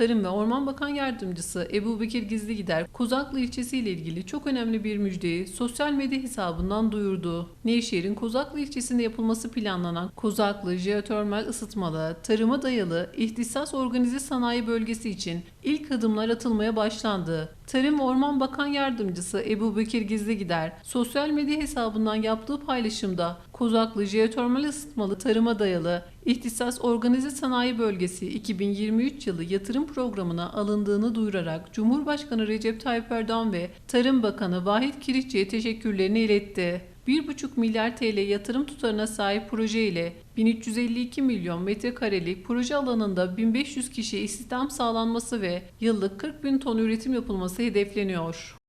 Tarım ve Orman Bakan Yardımcısı Ebu Bekir Gizligider, Kozaklı ilçesi ile ilgili çok önemli bir müjdeyi sosyal medya hesabından duyurdu. Nevşehir'in Kozaklı ilçesinde yapılması planlanan Kozaklı Jeotermal ısıtmalı, tarıma dayalı ihtisas organize sanayi bölgesi için ilk adımlar atılmaya başlandı. Tarım ve Orman Bakan Yardımcısı Ebu Bekir Gizligider, sosyal medya hesabından yaptığı paylaşımda Kozaklı Jeotermal ısıtmalı tarıma dayalı İhtisas Organize Sanayi Bölgesi 2023 yılı yatırım programına alındığını duyurarak Cumhurbaşkanı Recep Tayyip Erdoğan ve Tarım Bakanı Vahit Kirikçi'ye teşekkürlerini iletti. 1,5 milyar TL yatırım tutarına sahip proje ile 1352 milyon metrekarelik proje alanında 1500 kişi istihdam sağlanması ve yıllık 40 bin ton üretim yapılması hedefleniyor.